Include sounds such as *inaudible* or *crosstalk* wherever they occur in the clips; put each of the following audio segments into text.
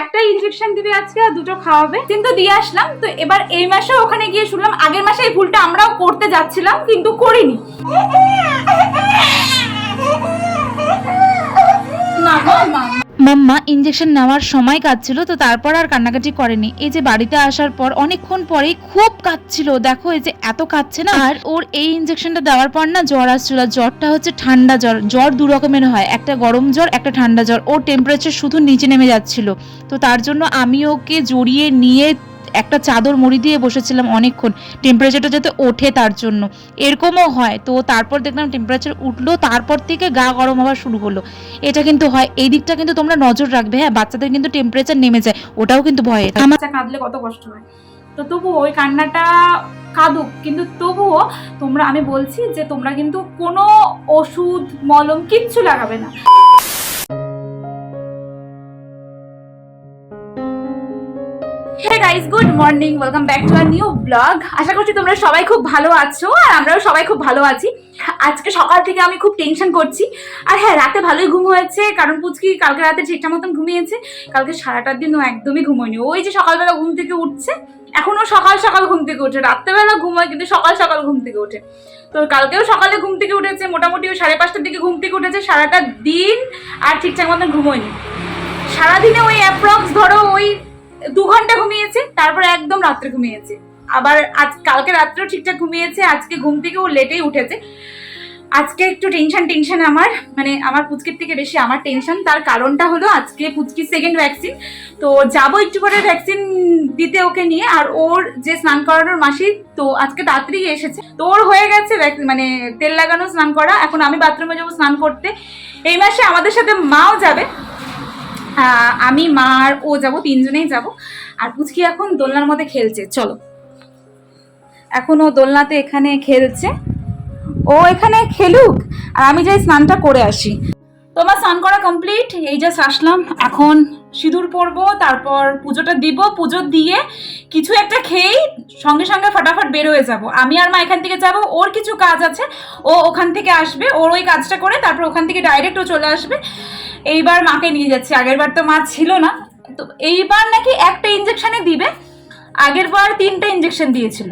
একটা ইনজেকশন দিবে আজকে আর দুটো খাওয়াবে। কিন্তু দিয়ে আসলাম, তো এবার এই মাসে ওখানে গিয়ে শুনলাম, আগের মাসে এই ভুলটা আমরাও করতে যাচ্ছিলাম, কিন্তু করিনি। না মা মাম্মা ইঞ্জেকশন নেওয়ার সময় কাঁদছিল, তো তারপর আর কান্নাকাটি করেনি। এই যে বাড়িতে আসার পর অনেকক্ষণ পরেই খুব কাঁদছিল। দেখো এই যে এত কাঁদছে না? আর ওর এই ইঞ্জেকশনটা দেওয়ার পর না জ্বর আসছিল। জ্বরটা হচ্ছে ঠান্ডা জ্বর। জ্বর দু রকমের হয়। একটা গরম জ্বর, একটা ঠান্ডা জ্বর। ওর টেম্পারেচার শুধু নিচে নেমে যাচ্ছিল। তো তার জন্য আমি ওকে জড়িয়ে নিয়ে একটা চাদর মুড়ি দিয়ে বসেছিলাম অনেকক্ষণ। টেম্পারেচারটা যাতে ওঠে তার জন্য। এরকমও হয়। তো তারপর দেখলাম টেম্পারেচার উঠল, তারপর থেকে গা গরম হওয়া শুরু হলো। এটা কিন্তু হয়। এই দিকটা কিন্তু তোমরা নজর রাখবে। হ্যাঁ বাচ্চাদের কিন্তু টেম্পারেচার নেমে যায়। ওটাও কিন্তু ভয়ে কাঁদলে কত কষ্ট হয়। তো তবুও ওই কান্নাটা কাঁদুক। কিন্তু তবুও তোমরা, আমি বলছি যে তোমরা কিন্তু কোনো ওষুধ, মলম কিচ্ছু লাগাবে না। Hey guys good morning welcome back to our new blog আশা করছি তোমরা সবাই খুব ভালো আছো আর আমরাও সবাই খুব ভালো আছি। আজকে সকাল থেকে আমি খুব টেনশন করছি। আর হ্যাঁ রাতে ভালোই ঘুম হয়েছে, কারণ পুচকি কালকে রাতে ঠিকঠাক মতন ঘুমিয়েছে। কালকে সারাটার দিন একদমই ঘুমোয়নি। ওই যে সকালবেলা ঘুম থেকে উঠছে এখনও সকাল সকাল ঘুম থেকে ওঠে। রাত্রেবেলা ঘুমোয়, কিন্তু সকাল সকাল ঘুম থেকে ওঠে। তো কালকেও সকালে ঘুম থেকে উঠেছে, মোটামুটি ওই সাড়ে পাঁচটার দিকে ঘুম থেকে উঠেছে, সারাটা দিন আর ঠিকঠাক মতন ঘুমোয়নি। সারাদিনে ওই অ্যাপ্রক্স ধরো ওই দু ঘণ্টা ঘুমিয়েছে, তারপরে একদম রাত্রে ঘুমিয়েছে। আবার আজ, কালকে রাত্রেও ঠিকঠাক ঘুমিয়েছে, আজকে ঘুম থেকে ও লেটেই উঠেছে। আজকে একটু টেনশন টেনশন আমার মানে আমার পুচকির থেকে বেশি আমার টেনশন তার কারণটা হলো আজকে পুচকির সেকেন্ড ভ্যাকসিন তো যাব একটু পরে ভ্যাকসিন দিতে ওকে নিয়ে, আর ওর যে স্নান করানোর মাসি, তো আজকে তাড়াতাড়ি এসেছে। তো ওর হয়ে গেছে মানে তেল লাগানো, স্নান করা। এখন আমি বাথরুমে যাব স্নান করতে। এই মাসে আমাদের সাথে মাও যাবে। আমি, মা আর ও যাব, তিনজনেই যাব। আর পুচকি এখন দোলনার মধ্যে খেলছে, চলো। এখন ও দোলনাতে এখানে খেলছে। ও এখানে খেলুক, আর আমি যাই স্নানটা করে আসি। তোমার স্নান করা কমপ্লিট এই জাস্ট আসলাম। এখন সিঁদুর পরবো, তারপর পুজোটা দিব। পুজো দিয়ে কিছু একটা খেয়েই সঙ্গে সঙ্গে ফটাফট বের হয়ে যাব। আমি আর মা এখান থেকে যাব, ওর কিছু কাজ আছে। ও ওখান থেকে আসবে, ওর ওই কাজটা করে তারপর ওখান থেকে ডাইরেক্ট ও চলে আসবে। এইবার মাকে নিয়ে যাচ্ছি আগের বার তো মা ছিল না। তো এইবার নাকি একটা ইঞ্জেকশনে দিবে আগের বার তিনটা ইঞ্জেকশন দিয়েছিল।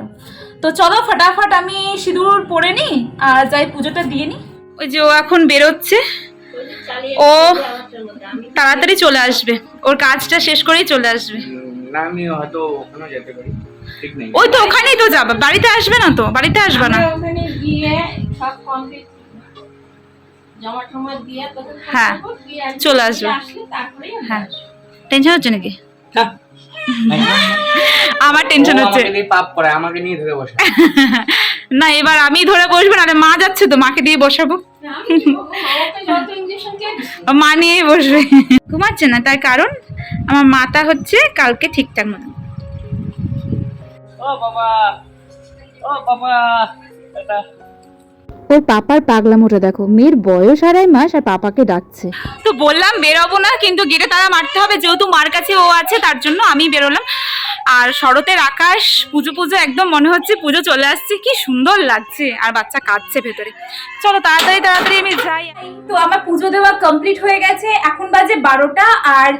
তো চলো ফটাফট আমি সিঁদুর পরে নিই আর যাই পুজোটা দিয়ে নিই ওই যে ও এখন বেরোচ্ছে। ও তাড়াতাড়ি চলে আসবে। ওর কাজটা শেষ করেই চলে আসবে। ওই তো ওখানেই তো যাবে। বাড়িতে আসবে না তো? বাড়িতে আসবে না? ওখানে গিয়ে সব কমপ্লিট হ্যাঁ, চলে আসবে। হ্যাঁ। টেনশন হচ্ছে নাকি। আমার টেনশন হচ্ছে। পাপ করে আমাকে নিয়ে ধরে বসে। *laughs* না এবার আমি ধরে বসবো না মা যাচ্ছে তো মাকে দিয়ে বসাবো। *laughs* মা নিয়েই বসবে। *laughs* ঘুমাচ্ছে না তার কারণ আমার মাথা হচ্ছে কালকে ঠিকঠাক মতো ও বাবা ও বাবা এটা ওর পাপার পাগলামোটা দেখো। মেয়ের বয়স আড়াই মাস আর পাপাকে ডাকছে। তো বললাম বেরোবো না, কিন্তু গেটে তারা মারতে হবে। যেহেতু মার কাছে ও আছে, তার জন্য আমি বেরোলাম। আর শরতের আকাশ, পুজো পুজো, একদম মনে হচ্ছে পুজো চলে আসছে। কি সুন্দর লাগছে। আর বাচ্চা কাঁদছে ভেতরে। চলো তাড়াতাড়ি তাড়াতাড়ি আমি যাই। তো আমার পুজো দেওয়া কমপ্লিট হয়ে গেছে। এখন বাজে বারোটা, আর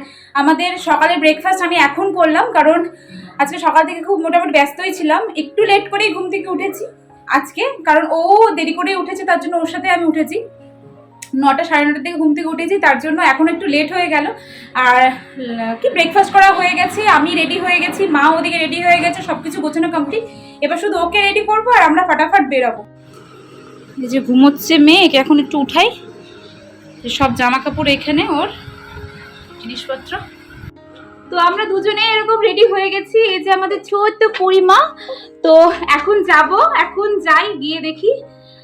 আমাদের সকালে ব্রেকফাস্ট আমি এখন করলাম। কারণ আজকে সকাল থেকে খুব মোটামুটি ব্যস্তই ছিলাম। একটু লেট করেই ঘুম থেকে উঠেছি। আজকে, কারণ ও দেরি করে উঠেছে, তার জন্য ওর সাথে আমি উঠেছি। নটা সাড়ে নটার দিকে ঘুম থেকে উঠেছি, তার জন্য এখন একটু লেট হয়ে গেল। আর কি ব্রেকফাস্ট করা হয়ে গেছে, আমি রেডি হয়ে গেছি, মা ওদিকে রেডি হয়ে গেছে সব কিছু গোছানো কমপ্লিট এবার শুধু ওকে রেডি করব আর আমরা ফাটাফাট বেরোবো। এই যে ঘুমোচ্ছে মেয়ে, একে এখন একটু উঠাই। সব জামা কাপড় এখানে ওর, জিনিসপত্র। তো আমরা দুজনে এরকম রেডি হয়ে গেছি এই যে আমাদের ছোট্ট পরিমা। তো এখন যাব এখন যাই গিয়ে দেখি।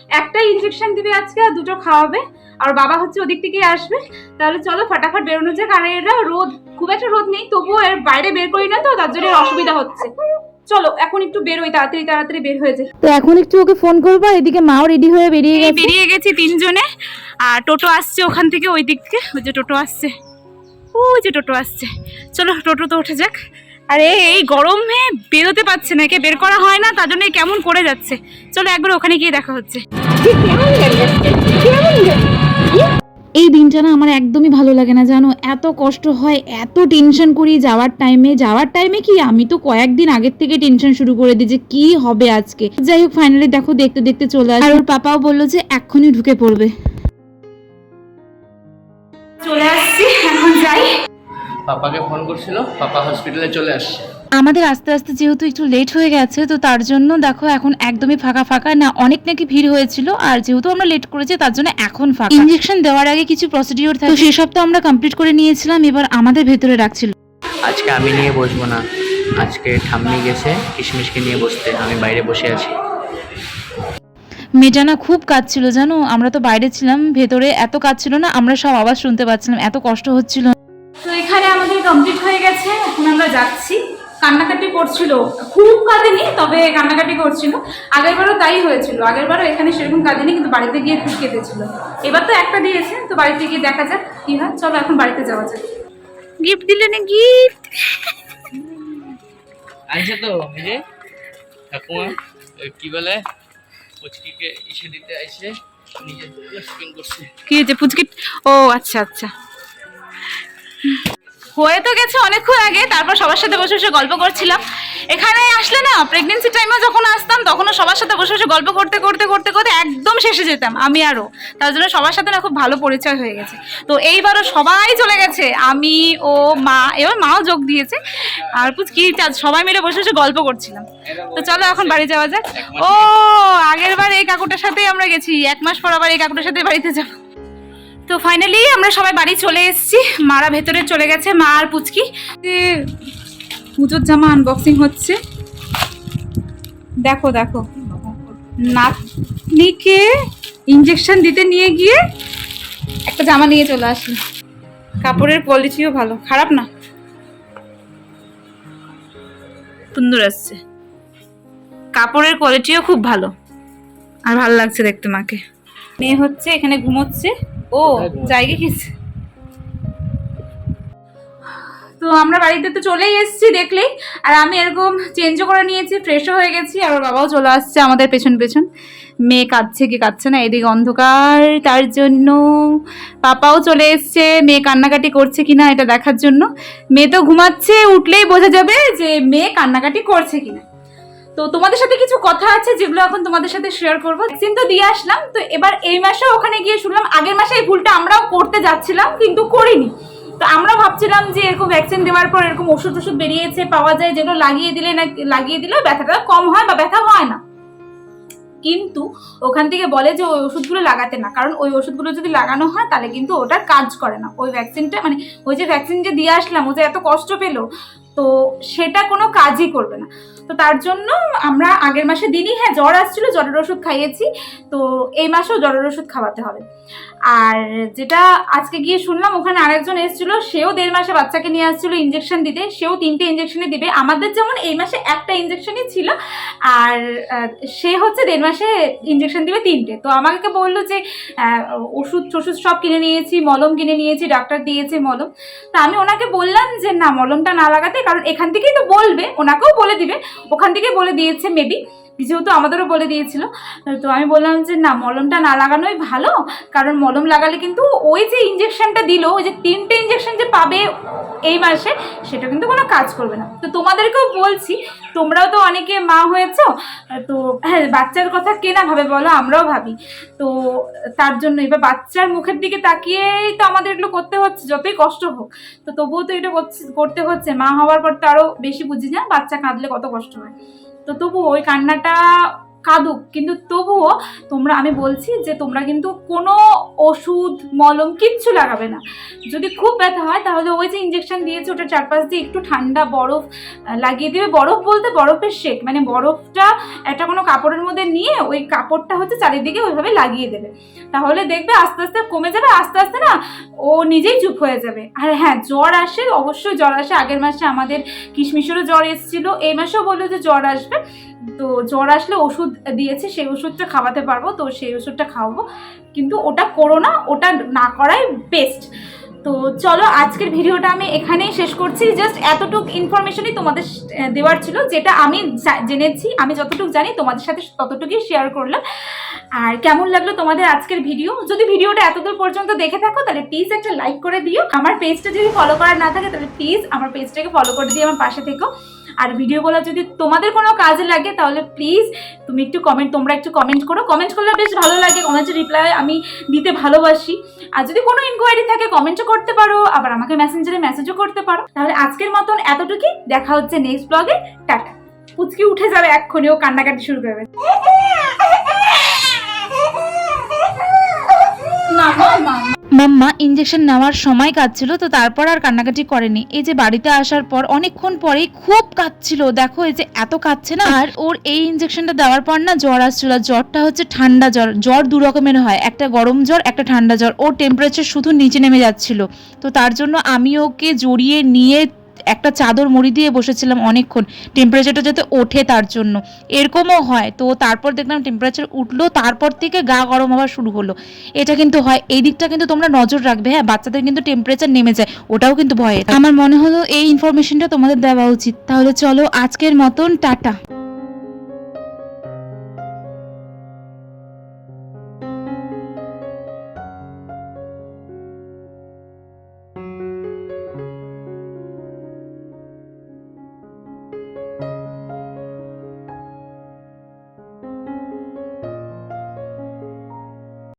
একটা ইনজেকশন দিবে আজকে আর দুটো খাওয়াবে। আর বাবা হচ্ছে ওদিক থেকে আসবে। তাহলে চলো ফাটাফাট বেরোনো যাক। আর এরা রোদ খুব একটা রোদ নেই তবুও এর বাইরে বের করি না তো তার জন্য অসুবিধা হচ্ছে। চলো এখন একটু বেরোই তাড়াতাড়ি তাড়াতাড়ি বের হয়ে যায় তো এখন একটু ওকে ফোন করব এদিকে মাও রেডি হয়ে বেরিয়ে গেছে। বেরিয়ে গেছি তিনজনে। আর টোটো আসছে ওখান থেকে ওই দিক থেকে ওই যে টোটো আসছে। ওই যে টোটো আসছে। চলো টোটো তো উঠে যাক। আরে এই গরমে বেরোতে পারছে না একে বের করা হয় না তার জন্য কেমন করে যাচ্ছে। চলো একবার ওখানে গিয়ে দেখা হচ্ছে। এই দিনটা না আমার একদমই ভালো লাগে না জানো? এত কষ্ট হয় এত টেনশন করি যাওয়ার টাইমে যাওয়ার টাইমে কি? আমি তো কয়েকদিন আগের থেকে টেনশন শুরু করে দিই যে কি হবে আজকে? যাই হোক ফাইনালি দেখো দেখতে দেখতে চলে আসে আর ওর পাপাও বলল যে এক্ষুনি ঢুকে পড়বে। চলে আসছি। পাপাকে ফোন করছিল পাপা হসপিটালে চলে আসছে। আমাদের আস্তে আস্তে যেহেতু একটু লেট হয়ে গেছে তো তার জন্য দেখো এখন একদমই ফাঁকা ফাঁকা না অনেক নাকি ভিড় হয়েছিল আর যেহেতু আমরা লেট করেছি তার জন্য এখন ফাঁকা। ইঞ্জেকশন দেওয়ার আগে কিছু প্রসিডিওর থাকে তো সেসব তো আমরা কমপ্লিট করে নিয়েছিলাম এবার আমাদের ভেতরে রাখছিল। আজকে আমি নিয়ে বসবো না আজকে ঠাম্মি গেছে কিশমিশকে নিয়ে বসতে আমি বাইরে বসে আছি। মেয়েটা না খুব কাঁদছিল জানো? আমরা তো বাইরে ছিলাম ভেতরে এত কাঁদছিল না আমরা সব আওয়াজ শুনতে পাচ্ছিলাম এত কষ্ট হচ্ছিল। কমপ্লিট হয়ে গেছে এখন আমরা যাচ্ছি। কান্নাকাটি করছিল খুব কাঁদেনি তবে কান্নাকাটি করছিল। আগের বারও তাই হয়েছিল আগের বারও এখানে সেরকম কাঁদেনি কিন্তু বাড়িতে গিয়ে খুব কেঁদেছিল। এবার তো একটা দিয়েছে তো বাড়িতে গিয়ে দেখা যাক কি হয়। চলো এখন বাড়িতে যাওয়া যাক। গিফট দিলে না গিফট আইসে তো এই যে ঠাকুমা কি বলে পুচকিকে ইসে দিতে আইসে নিজে করছে। কি যে পুচকি? ও আচ্ছা আচ্ছা। হয়ে তো গেছে অনেকক্ষণ আগে, তারপর সবার সাথে বসে বসে গল্প করছিলাম। এখানে আসলে না প্রেগনেন্সি টাইমে যখন আসতাম, তখনও সবার সাথে বসে বসে গল্প করতে করতে করতে করতে একদম শেষে যেতাম, আমি আরও। তার জন্য সবার সাথে না খুব ভালো পরিচয় হয়ে গেছে। তো এইবারও সবাই চলে গেছে, আমি, ও, মা, এবার মাও যোগ দিয়েছে। আর পুচকি চা- সবাই মিলে বসে বসে গল্প করছিলাম। তো চলো এখন বাড়ি যাওয়া যাক। ও, আগের বার এই কাকুটার সাথেই আমরা গেছি, এক মাস পর আবার এই কাকুটার সাথে বাড়িতে যাব। তো ফাইনালি আমরা সবাই বাড়ি চলে এসেছি। মারা ভেতরে চলে গেছে মা আর পুচকি। পুজোর জামা আনবক্সিং হচ্ছে। দেখো দেখো। নাতনিকে ইঞ্জেকশন দিতে নিয়ে গিয়ে একটা জামা নিয়ে চলে আসি কাপড়ের কোয়ালিটিও ভালো। খারাপ না? সুন্দর আসছে। কাপড়ের কোয়ালিটিও খুব ভালো। আর ভালো লাগছে দেখতে মাকে। মেয়ে হচ্ছে এখানে ঘুমোচ্ছে। ও জায়গা গেছে। তো আমরা বাড়িতে তো চলেই এসেছি দেখলেই। আর আমি এরকম চেঞ্জও করে নিয়েছি ফ্রেশও হয়ে গেছি আর ওর বাবাও চলে আসছে আমাদের পেছন পেছন। মেয়ে কাঁদছে কি কাঁদছে না এদিকে অন্ধকার তার জন্য পাপাও চলে এসছে। মেয়ে কান্নাকাটি করছে কিনা এটা দেখার জন্য। মেয়ে তো ঘুমাচ্ছে উঠলেই বোঝা যাবে যে মেয়ে কান্নাকাটি করছে কিনা। তো তোমাদের সাথে কিছু কথা আছে যেগুলো এখন তোমাদের সাথে শেয়ার করব। ভ্যাকসিন তো দিয়ে আসলাম, তো এবার এই মাসে ওখানে গিয়ে শুনলাম আগের মাসে এই ভুলটা আমরাও করতে যাচ্ছিলাম, কিন্তু করিনি। তো আমরা ভাবছিলাম যে এরকম ভ্যাকসিন দেওয়ার পর এরকম ওষুধ ওষুধ বেরিয়েছে, পাওয়া যায়, যেগুলো লাগিয়ে দিলে না লাগিয়ে দিলেও ব্যথাটা কম হয় বা ব্যথা হয় না। কিন্তু ওখান থেকে বলে যে ওই ওষুধগুলো লাগাতে না, কারণ ওই ওষুধগুলো যদি লাগানো হয় তাহলে কিন্তু ওটার কাজ করে না। ওই ভ্যাকসিনটা মানে ওই যে ভ্যাকসিন যে দিয়ে আসলাম, ও যে এত কষ্ট পেল, তো সেটা কোনো কাজই করবে না। তো তার জন্য আমরা আগের মাসে দিনই হ্যাঁ জ্বর আসছিল, জ্বরের ওষুধ খাইয়েছি, তো এই মাসেও জ্বরের ওষুধ খাওয়াতে হবে। আর যেটা আজকে গিয়ে শুনলাম, ওখানে আরেকজন এসেছিল, সেও দেড় মাসে বাচ্চাকে নিয়ে আসছিল ইঞ্জেকশন দিতে, সেও তিনটে ইঞ্জেকশনই দিবে। আমাদের যেমন এই মাসে একটা ইঞ্জেকশনই ছিল, আর সে হচ্ছে দেড় মাসে ইঞ্জেকশন দিবে তিনটে। তো আমাকে বলল যে ওষুধ টষুধ সব কিনে নিয়েছি, মলম কিনে নিয়েছি, ডাক্তার দিয়েছে মলম। তা আমি ওনাকে বললাম যে, না, মলমটা না লাগাতে, কারণ এখান থেকেই তো বলবে, ওনাকেও বলে দিবে। ওখান থেকে বলে দিয়েছে মেবি যেহেতু আমাদেরও বলে দিয়েছিল, তো আমি বললাম যে না, মলমটা না লাগানোই ভালো, কারণ মলম লাগালে কিন্তু ওই যে ইঞ্জেকশনটা দিল, ওই যে তিনটে ইঞ্জেকশন যে পাবে এই মাসে, সেটা কিন্তু কোনো কাজ করবে না। তো তোমাদেরকেও বলছি, তোমরাও তো অনেকে মা হয়েছো, তো হ্যাঁ বাচ্চার কথা কে না ভাবে বলো, আমরাও ভাবি। তো তার জন্য এবার বাচ্চার মুখের দিকে তাকিয়েই তো আমাদের এগুলো করতে হচ্ছে, যতই কষ্ট হোক। তো তবুও তো এটা করতে হচ্ছে। মা হওয়ার পর তো আরও বেশি বুঝি না, বাচ্চা কাঁদলে কত কষ্ট হয়। তো তবুও ওই কান্নাটা কাঁদুক। কিন্তু তবুও তোমরা, আমি বলছি যে তোমরা কিন্তু কোনো ওষুধ, মলম কিচ্ছু লাগাবে না। যদি খুব ব্যথা হয়, তাহলে ওই যে ইঞ্জেকশন দিয়েছে ওটা চারপাশ দিয়ে একটু ঠান্ডা বরফ লাগিয়ে দিবে। বরফ বলতে বরফের শেক মানে বরফটা একটা কোনো কাপড়ের মধ্যে নিয়ে ওই কাপড়টা হচ্ছে চারিদিকে ওইভাবে লাগিয়ে দেবে। তাহলে দেখবে আস্তে আস্তে কমে যাবে, আস্তে আস্তে না ও নিজেই চুপ হয়ে যাবে। আর হ্যাঁ জ্বর আসে, অবশ্যই জ্বর আসে। আগের মাসে আমাদের কিশমিশেরও জ্বর এসেছিল, এই মাসেও বলল যে জ্বর আসবে। তো জ্বর আসলে ওষুধ দিয়েছে, সেই ওষুধটা খাওয়াতে পারব, তো সেই ওষুধটা খাওয়াবো। কিন্তু ওটা করো না, ওটা না করাই বেস্ট তো চলো, আজকের ভিডিওটা আমি এখানেই শেষ করছি। জাস্ট এতটুকু ইনফরমেশনই তোমাদের দেওয়ার ছিল, যেটা আমি জেনেছি। আমি যতটুকু জানি, তোমাদের সাথে ততটুকুই শেয়ার করলাম। আর কেমন লাগল তোমাদের আজকের ভিডিও যদি ভিডিওটা এতদূর পর্যন্ত দেখে থাকো, তাহলে প্লিজ একটা লাইক করে দিও। আমার পেজটা যদি ফলো করার না থাকে, তাহলে প্লিজ আমার পেজটাকে ফলো করে দিয়ে আমার পাশে থেকো। আর ভিডিওগুলো যদি তোমাদের কোনো কাজে লাগে, তাহলে প্লিজ তুমি একটু কমেন্ট তোমরা একটু কমেন্ট করো। কমেন্ট করলে বেশ ভালো লাগে কমেন্টের রিপ্লাই আমি দিতে ভালোবাসি। আর যদি কোনো ইনকোয়ারি থাকে কমেন্টও করতে পারো, আবার আমাকে মেসেঞ্জারে মেসেজও করতে পারো। তাহলে আজকের মতন এতটুকুই, দেখা হচ্ছে নেক্সট ব্লগে টাটা। পুচকি উঠে যাবে এক্ষুনি, ও কান্নাকাটি শুরু করবে। না মা মাম্মা ইঞ্জেকশন নেওয়ার সময় কাঁদছিল, তো তারপর আর কান্নাকাটি করেনি। এই যে বাড়িতে আসার পর অনেকক্ষণ পরেই খুব কাঁদছিল। দেখো এই যে এত কাঁদছে না, আর ওর এই ইঞ্জেকশনটা দেওয়ার পর না জ্বর আসছিল জ্বরটা হচ্ছে ঠান্ডা জ্বর। জ্বর দু রকমের হয়, একটা গরম জ্বর, একটা ঠান্ডা জ্বর। ওর টেম্পারেচার শুধু নিচে নেমে যাচ্ছিল। তো তার জন্য আমি ওকে জড়িয়ে নিয়ে একটা চাদর মুড়ি দিয়ে বসেছিলাম অনেকক্ষণ। টেম্পারেচারটা যাতে ওঠে তার জন্য। এরকমও হয়। তো তারপর দেখলাম টেম্পারেচার উঠল, তারপর থেকে গা গরম হওয়া শুরু হলো। এটা কিন্তু হয়। এই দিকটা কিন্তু তোমরা নজর রাখবে। হ্যাঁ বাচ্চাদের কিন্তু টেম্পারেচার নেমে যায়। ওটাও কিন্তু ভয় আমার মনে হলো এই ইনফরমেশনটা তোমাদের দেওয়া উচিত। তাহলে চলো আজকের মতন, টাটা।